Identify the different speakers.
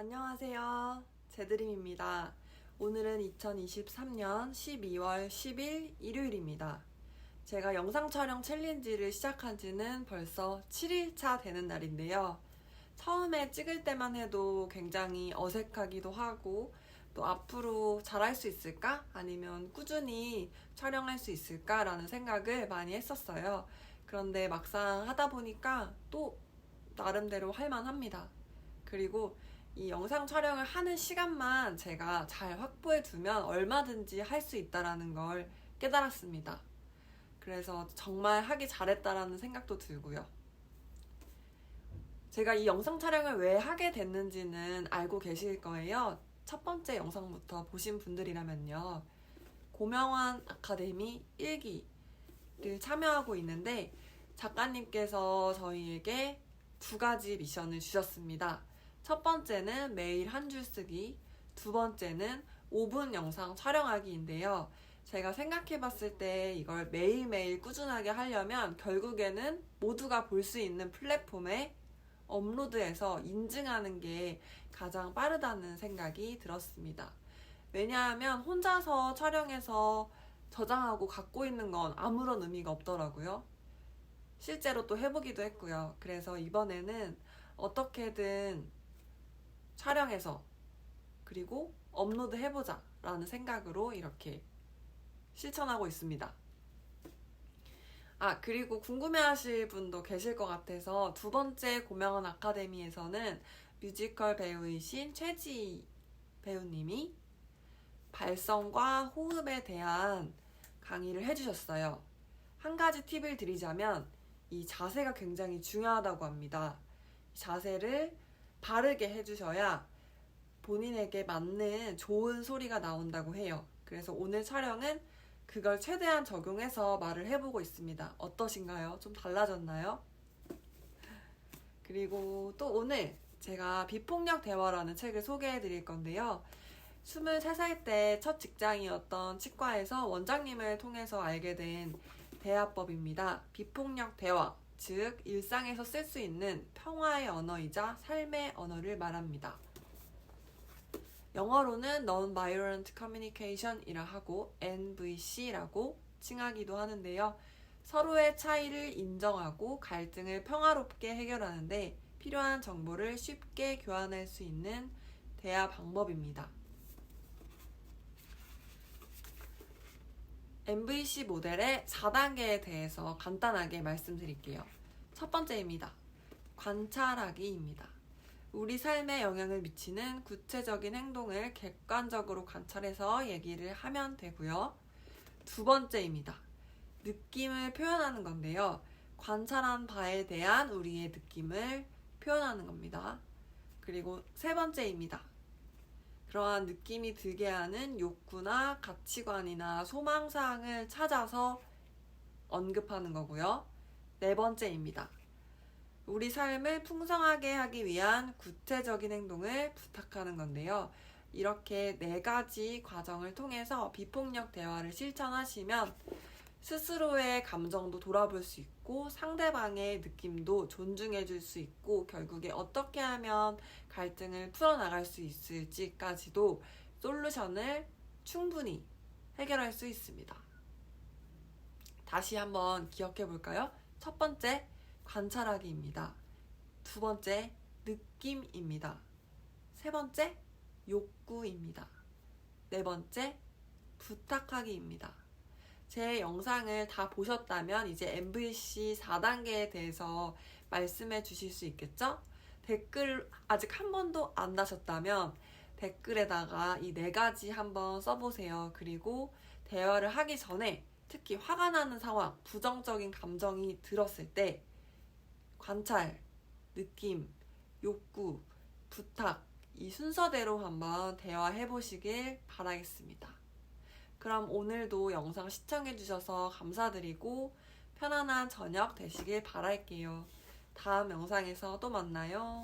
Speaker 1: 안녕하세요. 제드림입니다. 오늘은 2023년 12월 10일 일요일입니다. 제가 영상 촬영 챌린지를 시작한 지는 벌써 7일차 되는 날인데요. 처음에 찍을 때만 해도 굉장히 어색하기도 하고 또 앞으로 잘할 수 있을까? 아니면 꾸준히 촬영할 수 있을까 라는 생각을 많이 했었어요. 그런데 막상 하다 보니까 또 나름대로 할만합니다. 그리고 이 영상 촬영을 하는 시간만 제가 잘 확보해 두면 얼마든지 할 수 있다라는 걸 깨달았습니다. 그래서 정말 하기 잘했다라는 생각도 들고요. 제가 이 영상 촬영을 왜 하게 됐는지는 알고 계실 거예요. 첫 번째 영상부터 보신 분들이라면요. 고명환 아카데미 1기를 참여하고 있는데 작가님께서 저희에게 두 가지 미션을 주셨습니다. 첫 번째는 매일 한 줄 쓰기, 두 번째는 5분 영상 촬영하기인데요. 제가 생각해 봤을 때 이걸 매일매일 꾸준하게 하려면 결국에는 모두가 볼 수 있는 플랫폼에 업로드해서 인증하는 게 가장 빠르다는 생각이 들었습니다. 왜냐하면 혼자서 촬영해서 저장하고 갖고 있는 건 아무런 의미가 없더라고요. 실제로 또 해보기도 했고요. 그래서 이번에는 어떻게든 촬영해서 그리고 업로드 해보자 라는 생각으로 이렇게 실천하고 있습니다. 아, 그리고 궁금해 하실 분도 계실 것 같아서 두 번째 고명원 아카데미에서는 뮤지컬 배우이신 최지 배우님이 발성과 호흡에 대한 강의를 해주셨어요. 한 가지 팁을 드리자면 이 자세가 굉장히 중요하다고 합니다. 자세를 바르게 해주셔야 본인에게 맞는 좋은 소리가 나온다고 해요. 그래서 오늘 촬영은 그걸 최대한 적용해서 말을 해보고 있습니다. 어떠신가요? 좀 달라졌나요? 그리고 또 오늘 제가 비폭력 대화라는 책을 소개해 드릴 건데요. 23살 때 첫 직장이었던 치과에서 원장님을 통해서 알게 된 대화법입니다. 비폭력 대화, 즉 일상에서 쓸 수 있는 평화의 언어이자 삶의 언어를 말합니다. 영어로는 Non-Violent Communication이라 하고 NVC라고 칭하기도 하는데요. 서로의 차이를 인정하고 갈등을 평화롭게 해결하는데 필요한 정보를 쉽게 교환할 수 있는 대화 방법입니다. MVC 모델의 4단계에 대해서 간단하게 말씀드릴게요. 첫 번째입니다. 관찰하기입니다. 우리 삶에 영향을 미치는 구체적인 행동을 객관적으로 관찰해서 얘기를 하면 되고요. 두 번째입니다. 느낌을 표현하는 건데요. 관찰한 바에 대한 우리의 느낌을 표현하는 겁니다. 그리고 세 번째입니다. 그러한 느낌이 들게 하는 욕구나 가치관이나 소망사항을 찾아서 언급하는 거고요. 네 번째입니다. 우리 삶을 풍성하게 하기 위한 구체적인 행동을 부탁하는 건데요. 이렇게 네 가지 과정을 통해서 비폭력 대화를 실천하시면 스스로의 감정도 돌아볼 수 있고 상대방의 느낌도 존중해 줄 수 있고 결국에 어떻게 하면 갈등을 풀어나갈 수 있을지까지도 솔루션을 충분히 해결할 수 있습니다. 다시 한번 기억해 볼까요? 첫 번째, 관찰하기입니다. 두 번째, 느낌입니다. 세 번째, 욕구입니다. 네 번째, 부탁하기입니다. 제 영상을 다 보셨다면 이제 MVC 4단계에 대해서 말씀해 주실 수 있겠죠? 댓글 아직 한 번도 안 다셨다면 댓글에다가 이 네 가지 한번 써보세요. 그리고 대화를 하기 전에 특히 화가 나는 상황, 부정적인 감정이 들었을 때 관찰, 느낌, 욕구, 부탁 이 순서대로 한번 대화해 보시길 바라겠습니다. 그럼 오늘도 영상 시청해주셔서 감사드리고 편안한 저녁 되시길 바랄게요. 다음 영상에서 또 만나요.